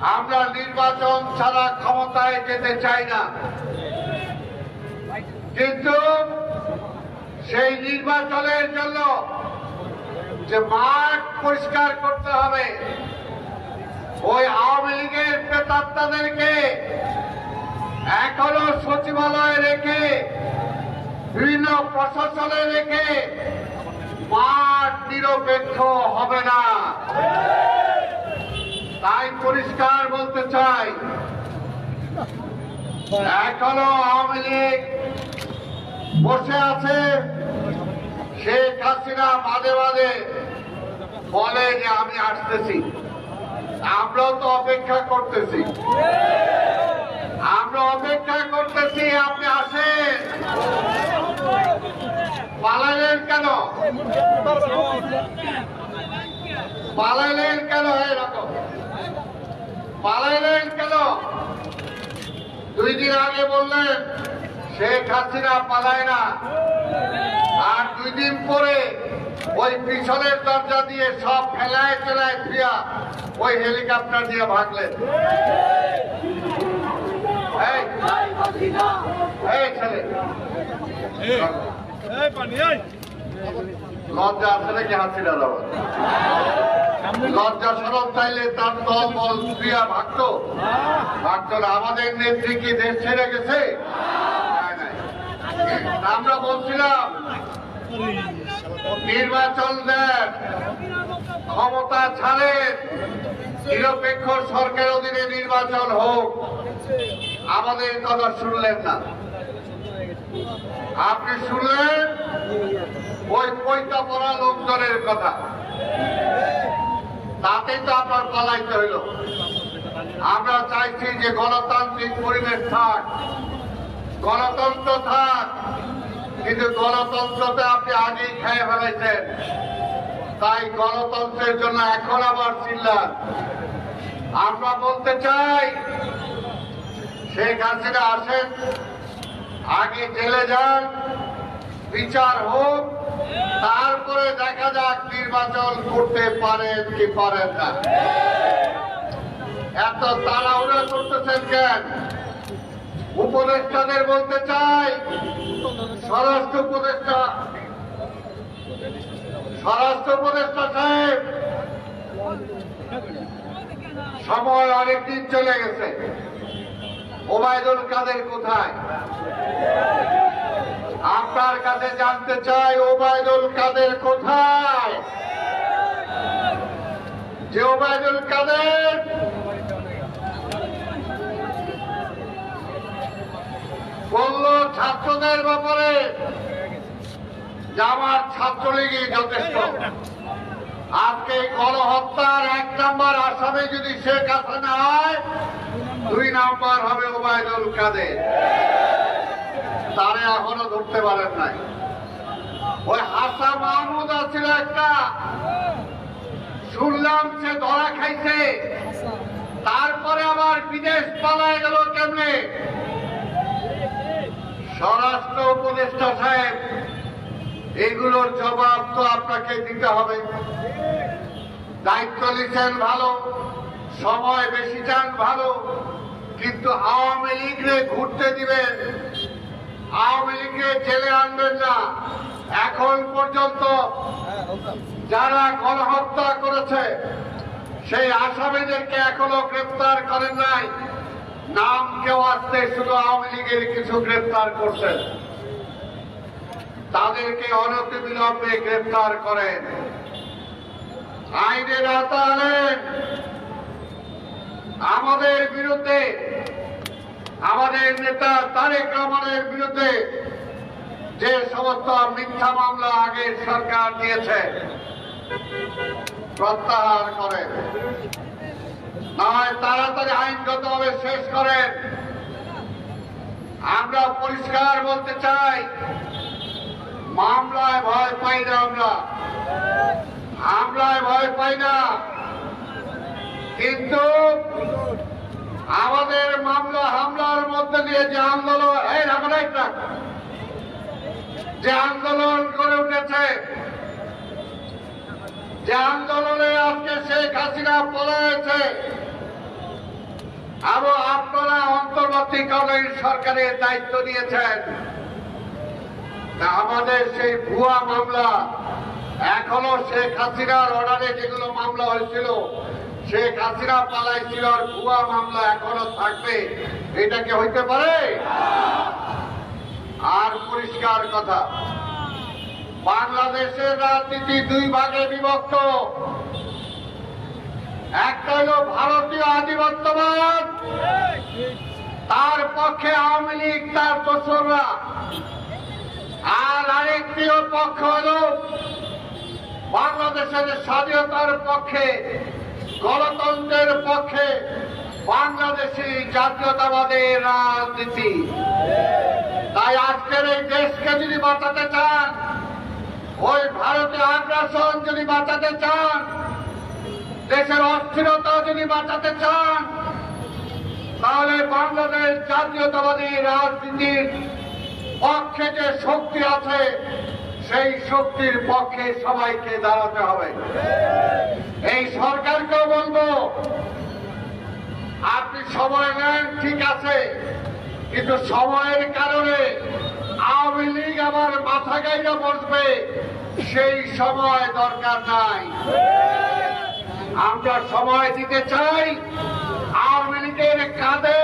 আমরা নির্বাচন ছাড়া ক্ষমতায় যেতে চাই না। কিন্তু সেই নির্বাচনের জন্য যে মাঠ পরিষ্কার করতে হবে, ওই আওয়ামী লীগের প্রেতাত্মাদেরকে এখনও সচিবালয়ে রেখে, বিভিন্ন প্রশাসনে রেখে মাঠ নিরপেক্ষ হবে না। তাই পরিষ্কার বলতে চাই, এখনও আওয়ামী লীগ বসে আছে, শেখ হাসিনা মাঝে মাঝে বলে যে আমি আসতেছি। আমরাও তো অপেক্ষা করতেছি। আমরা অপেক্ষা করতেছি, আপনি আসেন। পালালেন কেন? পালাইলেন কেন এরকম? পালাইলেন কেন? দুই দিন আগে বললেন শেখ হাসিনা পালায় না। আর দুই দিন পরে ওই পিছনের দরজা দিয়ে সব ফেলায় ফেলায় ফিয়া ওই হেলিকপ্টার দিয়ে ভাগলেন। লজ্জা আছে নাকি হাসিনা দেওয়া লজ্জা সরব চাইলে তার দল বল ক্রিয়া ভাগত। ভাগত আমাদের নেত্রী কি দেশ ছেড়ে গেছে। আমরা বলছিলাম, নির্বাচন দেন, ক্ষমতা ছাড়েন, নিরপেক্ষ সরকার অধীনে নির্বাচন হোক। আমাদের কথা শুনলেন না। আপনি শুনলেন? ওই পৈতা পড়া লোকজনের কথা। তাতে তো আপনার পালাইতে হইল আমরা চাইছি যে গণতান্ত্রিক পরিবেশ থাক, গণতন্ত্র থাক, কিন্তু গণতন্ত্রতে আপনি আগেই খেয়ে ফেলাইছেন তাই গণতন্ত্রের জন্য এখন আবার চিল্লান। আমরা বলতে চাই, শেখ হাসিনা আসেন, আগে জেলে যান, বিচার হোক তারপরে দেখা যাক নির্বাচন করতে পারেন কি পারেন না। এত তাড়াহুড়া করতেছেন কেন? উপদেষ্টাদের বলতে চাই, স্বরাষ্ট্র উপদেষ্টা স্বরাষ্ট্র উপদেষ্টা সাহেব, সময় অনেকদিন চলে গেছে। ওবায়দুল কাদের কোথায়? আপনার কাছে জানতে চাই, ওবায়দুল কাদের কোথায়? যে ওবায়দুল কাদের? বলল, ছাত্রদের ব্যাপারে আমার ছাত্রলীগই যথেষ্ট। আজকে গণহত্যার এক নম্বর আসামে যদি শেখ হাসিনা হয়, দুই নাম্বার হবে ওবায়দুল কাদের। তারে এখনও ধরতে পারেন নাই। ওই হাসা মাহমুদ আছিল একটা। শুনলাম সে ধরা খাইছে। তারপরে আবার বিদেশ পালায় গেল কেমনে? স্বরাষ্ট্র উপদেষ্টা সাহেব, এগুলোর জবাব তো আপনাকে দিতে হবে। দায়িত্ব নিচ্ছেন ভালো, সময় বেশি চান ভালো, কিন্তু আওয়ামী লীগরে ঘুরতে দিবেন। আওয়ামী লীগকে জেলে আনবেন না। এখন পর্যন্ত যারা গণহত্যা করেছে, সেই আসামিদেরকে এখনও গ্রেপ্তার করেন নাই। নাম কেউ আসতে শুধু আওয়ামী লীগের কিছু গ্রেপ্তার করছেন তাদেরকে অনতিবিলম্বে গ্রেপ্তার করেন। আইনের আতালেন আমাদের বিরুদ্ধে আমাদের নেতা তারেক রহমানের বিরুদ্ধে যে সমস্ত মিথ্যা মামলা আগের সরকার দিয়েছে, প্রত্যাহার করেন নয়, তাড়াতাড়ি আইনগতভাবে শেষ করেন। আমরা পরিষ্কার বলতে চাই, মামলায় ভয় পাই না আমরা। হামলায় ভয় পাই না। কিন্তু আমাদের দিয়ে যে আন্দোলন, এই রাখো। যে আন্দোলন করে উঠেছে, যে আন্দোলনে আজকে শেখ হাসিনা পলাইছে এবং আপনারা অন্তর্বর্তীকালীন সরকারের দায়িত্ব নিয়েছেন তা আমাদের সেই ভুয়া মামলা, এখনও শেখ হাসিনার অর্ডারে যেগুলো মামলা হয়েছিল, শেখ হাসিনা পালাইছিল আর ভুয়া মামলা এখনও থাকবে এটা কি হইতে পারে? আর পরিষ্কার কথা, বাংলাদেশের রাজনীতি দুই ভাগে বিভক্ত। একটা হলো ভারতীয় আধিপত্যবাদ, তার পক্ষে আওয়ামী লীগ, তার দোসররা। আর আরেকটি পক্ষ হল বাংলাদেশের স্বাধীনতার পক্ষে, গণতন্ত্রের পক্ষে বাংলাদেশি জাতীয়তাবাদের রাজনীতি। তাই আজকের এই দেশকে যদি বাঁচাতে চান, ওই ভারতীয় আগ্রাসন যদি বাঁচাতে চান, দেশের অস্থিরতা যদি বাঁচাতে চান, তাহলে বাংলাদেশ জাতীয়তাবাদী রাজনীতির পক্ষে যে শক্তি আছে, সেই শক্তির পক্ষে সবাইকে দাঁড়াতে হবে। এই সরকারকেও বলব সময় নেন ঠিক আছে। কিন্তু সময়ের কারণে আওয়ামী লীগ আবার মাথা গাইরা বসবে। সেই সময় দরকার নাই। আমরা সময় দিতে চাই। আওয়ামী লীগের কাঁধে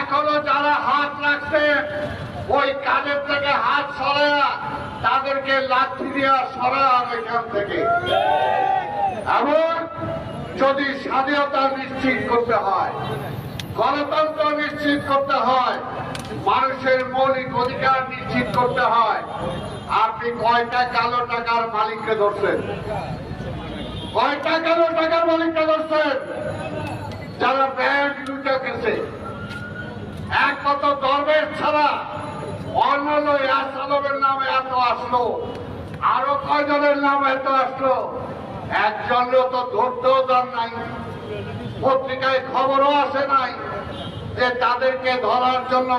এখনও যারা হাত রাখছে, ওই কাঁধের থেকে হাত সরায়া তাদেরকে লাঠি দিয়া সরান এখান থেকে। এবং যদি স্বাধীনতা নিশ্চিত করতে হয়। গণতন্ত্র নিশ্চিত করতে হয়, মানুষের মৌলিক অধিকার নিশ্চিত করতে হয়। আপনি কয়টা কালো টাকার মালিককে ধরছেন? কয়টা কালো টাকার মালিককে ধরছেন? যারা ব্যাংক লুটে গেছে এক কত দরবেশ ছাড়া অন্য আসালমের নামে এত আসলো। আরও কয়জনের নাম এত আসলো? একজনও তো ধরতেও দেন নাই। পত্রিকায় খবরও আসে নাই যে তাদেরকে ধরার জন্য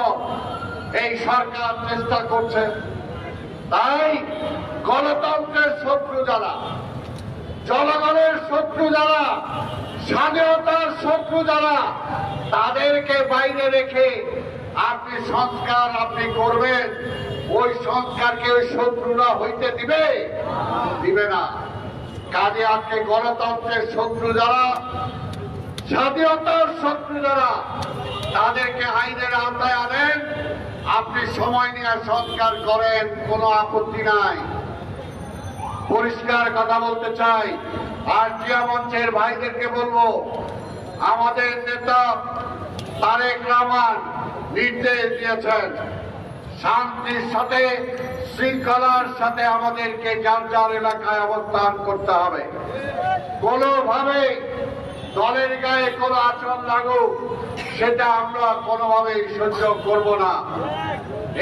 এই সরকার চেষ্টা করছে। তাই গণতন্ত্রের শত্রু যারা, জনগণের শত্রু যারা, স্বাধীনতার শত্রু যারা, তাদেরকে বাইরে রেখে আপনি সংস্কার আপনি করবেন, ওই সংস্কারকে ওই শত্রুরা হইতে দিবে? দিবে না। কাজে আজকে গণতন্ত্রের শত্রু যারা স্বাধীনতার শত্রু যারা, তাদেরকে আইনের আওতায় আনেন। আপনি সময় নিয়ে সৎকার করেন, কোনো আপত্তি নাই। পরিষ্কার কথা বলতে চাই। আর জিয়া মঞ্চের ভাইদেরকে বলব, আমাদের নেতা তারেক রহমান নির্দেশ দিয়েছেন, শান্তির সাথে, শৃঙ্খলার সাথে আমাদেরকে যার যার এলাকায় অবস্থান করতে হবে। কোনোভাবে দলের গায়ে কোনো আচরণ লাগুক, সেটা আমরা কোনোভাবেই সহ্য করব না।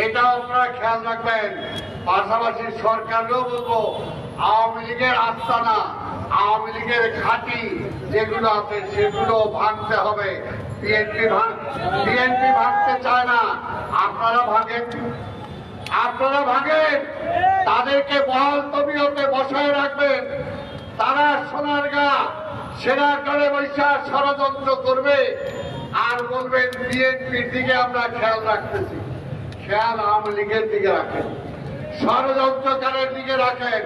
এটা আপনারা খেয়াল রাখবেন। পাশাপাশি সরকারকেও বলব, আওয়ামী লীগের আস্তানা, আওয়ামী লীগের ঘাঁটি যেগুলো আছে, সেগুলো ভাঙতে হবে। বিএনপি বিএনপি ভাঙতে চায় না। আপনারা ভাঙেন। আপনারা ভাঙেন। তাদেরকে বহাল তবিয়তে বসায় রাখবেন। তারা সোনার গা সেনার দলে বৈশা ষড়যন্ত্র করবে আর বলবেন, বিএনপির দিকে আমরা খেয়াল রাখতেছি। খেয়াল আওয়ামী লীগের দিকে রাখেন। ষড়যন্ত্রকারের দিকে রাখেন।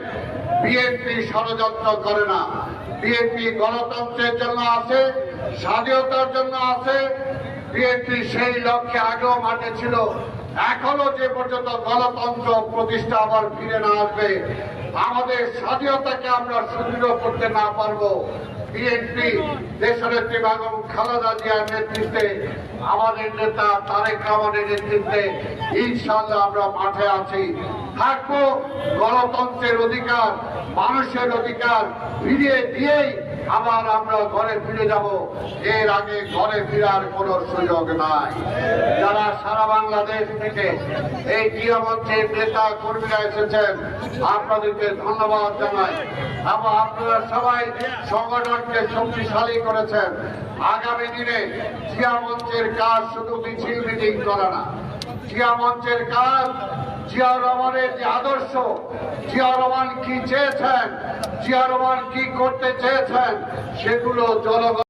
বিএনপি ষড়যন্ত্র করে না। বিএনপি গণতন্ত্রের জন্য আছে, স্বাধীনতার জন্য আছে। বিএনপি সেই লক্ষ্যে আগেও মাঠে ছিল। এখনও যে পর্যন্ত গণতন্ত্র প্রতিষ্ঠা আবার ফিরে না আসবে, আমাদের স্বাধীনতাকে আমরা সুদৃঢ় করতে না পারব। বিএনপি দেশনেত্রী বেগম খালেদা জিয়ার নেতৃত্বে, আমাদের নেতা তারেক রহমানের নেতৃত্বে ইনশাল্লাহ আমরা মাঠে আছি। থাকব গণতন্ত্রের অধিকার, মানুষের অধিকার ফিরিয়ে দিয়েই আবার আমরা ঘরে ফিরে যাব। এর আগে ঘরে ফিরার কোনো সুযোগ নাই। যারা সারা বাংলাদেশ থেকে এই ক্রীড়ামঞ্চের নেতা কর্মীরা এসেছেন, আপনাদেরকে ধন্যবাদ জানাই। এবং আপনারা সবাই সংগঠনকে শক্তিশালী করেছেন। আগামী দিনে মঞ্চের কাজ শুধু মিছিল মিটিং করা না মঞ্চের কাজ জিয়া রহমানের যে আদর্শ, জিয়া রহমান কি চেয়েছেন, জিয়া রহমান কি করতে চেয়েছেন, সেগুলো জনগণ